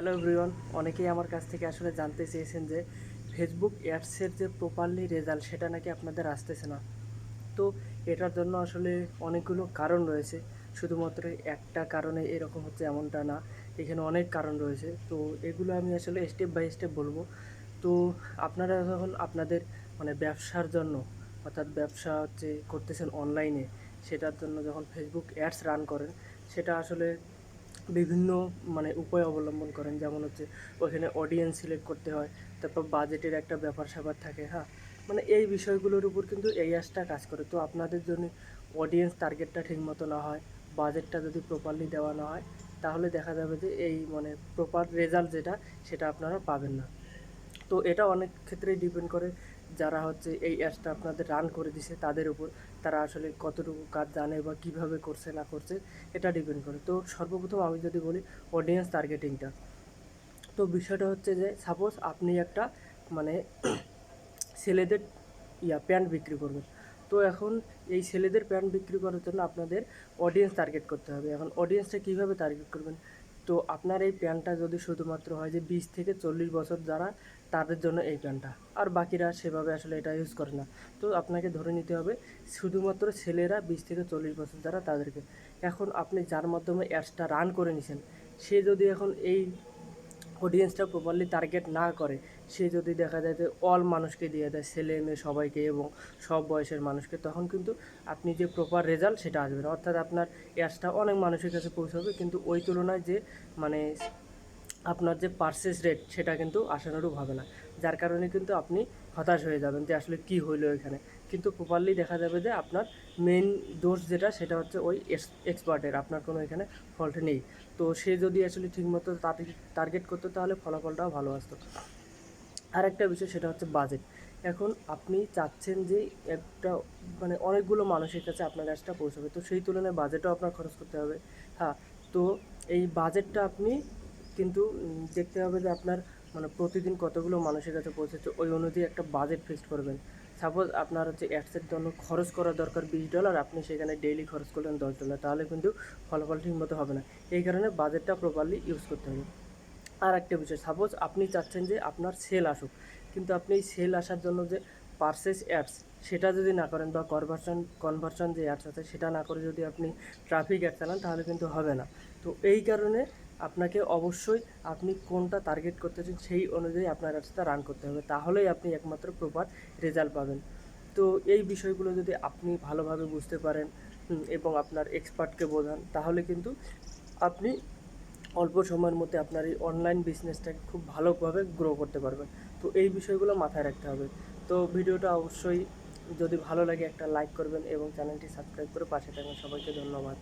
Hello everyone অনেকেই আমার কাছ থেকে আসলে জানতে চেয়েছেন যে ফেসবুক অ্যাডসের যে প্রপারলি রেজাল্ট সেটা নাকি আপনাদের আসতেছে না। তো এটার জন্য আসলে অনেকগুলো কারণ রয়েছে। শুধুমাত্র একটা কারণে এরকম হচ্ছে এমনটা না, এখানে অনেক কারণ রয়েছে। তো এগুলো আমি আসলে স্টেপ বাই স্টেপ বলব। তো আপনারা যখন আপনাদের মানে ব্যবসার জন্য, অর্থাৎ ব্যবসা হচ্ছে করতেছেন অনলাইনে সেটার জন্য যখন ফেসবুক অ্যাডস রান করেন, সেটা আসলে বিভিন্ন মানে উপায় অবলম্বন করেন। যেমন হচ্ছে ওখানে অডিয়েন্স সিলেক্ট করতে হয়, তারপর বাজেটের একটা ব্যাপার স্যাপার থাকে হ্যাঁ? মানে এই বিষয়গুলোর উপর কিন্তু এই অ্যাসটা কাজ করে। তো আপনাদের জন্য অডিয়েন্স টার্গেটটা ঠিক মতো না হয় বাজেটটা যদি প্রপারলি দেওয়া না হয়, তাহলে দেখা যাবে যে এই মানে প্রপার রেজাল্ট যেটা, সেটা আপনারা পাবেন না। তো এটা অনেক ক্ষেত্রেই ডিপেন্ড করে। যারা হচ্ছে এই অ্যাপসটা আপনাদের রান করে দিছে, তাদের উপর। তারা আসলে কতটুকু কাজ জানে বা কীভাবে করছে, না করছে, এটা ডিপেন্ড করে। তো সর্বপ্রথম আমি যদি বলি অডিয়েন্স টার্গেটিংটা তো বিষয়টা হচ্ছে যে সাপোজ আপনি একটা মানে ছেলেদের ইয়া, প্যান্ট বিক্রি করবেন। তো এখন এই ছেলেদের প্যান্ট বিক্রি করার জন্য আপনাদের অডিয়েন্স টার্গেট করতে হবে। এখন অডিয়েন্সটা কীভাবে টার্গেট করবেন? তো আপনার এই প্যান্টটা যদি শুধুমাত্র হয় যে বিশ থেকে চল্লিশ বছর যারা, তাদের জন্য এই প্যান্টটা আর বাকিরা সেভাবে আসলে এটা ইউজ করে না। তো আপনাকে ধরে নিতে হবে, শুধুমাত্র ছেলেরা বিশ থেকে চল্লিশ বছর যারা, তাদেরকে। এখন আপনি যার মাধ্যমে অ্যাডসটা রান করে নিছেন, সে যদি এখন এই অডিয়েন্সটা প্রপারলি টার্গেট না করে, সে যদি দেখা যায় যে অল মানুষকে দিয়ে দেয়, ছেলে মেয়ে সবাইকে এবং সব বয়সের মানুষকে, তখন কিন্তু আপনি যে প্রপার রেজাল্ট সেটা আসবে না। অর্থাৎ আপনার অ্যাডসটা অনেক মানুষের কাছে পৌঁছাবে, কিন্তু ওই তুলনায় যে মানে আপনার যে পার্সেস রেট সেটা কিন্তু আশানুরূপ হবে না। যার কারণে কিন্তু আপনি হতাশ হয়ে যাবেন যে আসলে কি হইল এখানে। কিন্তু প্রপারলি দেখা যাবে যে আপনার মেন দোষ যেটা, সেটা হচ্ছে ওই এক্সপার্টের আপনার কোনো এখানে ফল্ট নেই। তো সে যদি আসলে ঠিকমতো টার্গেট করতো, তাহলে ফলাফলটাও ভালো আসতো। আর একটা বিষয়, সেটা হচ্ছে বাজেট এখন আপনি চাচ্ছেন যে একটা মানে অনেকগুলো মানুষের কাছে আপনার অ্যাডসটা পৌঁছাবে। তো সেই তুলনায় বাজেটও আপনার খরচ করতে হবে। হ্যাঁ তো এই বাজেটটা আপনি কিন্তু দেখতে হবে যে আপনার মানে প্রতিদিন কতগুলো মানুষের কাছে পৌঁছেছে, ওই অনুযায়ী একটা বাজেট ফিক্সড করবেন। সাপোজ আপনার হচ্ছে অ্যাডসের জন্য খরচ করা দরকার বিশ ডলার আপনি সেখানে ডেইলি খরচ করলেন দশ ডলার তাহলে কিন্তু ফলাফল ঠিকমতো হবে না। এই কারণে বাজেটটা প্রপারলি ইউজ করতে হবে। আর একটা বিষয় সাপোজ আপনি চাচ্ছেন যে আপনার সেল আসুক, কিন্তু আপনি এই সেল আসার জন্য যে পারচেস অ্যাডস সেটা যদি না করেন বা কনভার্সন কনভার্সন যে অ্যাডস আছে, সেটা না করে যদি আপনি ট্রাফিক অ্যাড চালান, তাহলে কিন্তু হবে না। তো এই কারণে আপনাকে অবশ্যই আপনি কোনটা টার্গেট করতেছেন সেই অনুযায়ী আপনার অ্যাডসটা রান করতে হবে। তাহলেই আপনি একমাত্র প্রপার রেজাল্ট পাবেন। তো এই বিষয়গুলো যদি আপনি ভালোভাবে বুঝতে পারেন এবং আপনার এক্সপার্টকে বোঝান, তাহলে কিন্তু আপনি অল্প সময়ের মধ্যে আপনার এই অনলাইন বিজনেসটাকে খুব ভালোভাবে গ্রো করতে পারবেন। তো এই বিষয়গুলো মাথায় রাখতে হবে। তো ভিডিওটা অবশ্যই যদি ভালো লাগে একটা লাইক করবেন এবং চ্যানেলটি সাবস্ক্রাইব করে পাশে থাকবেন। সবাইকে ধন্যবাদ।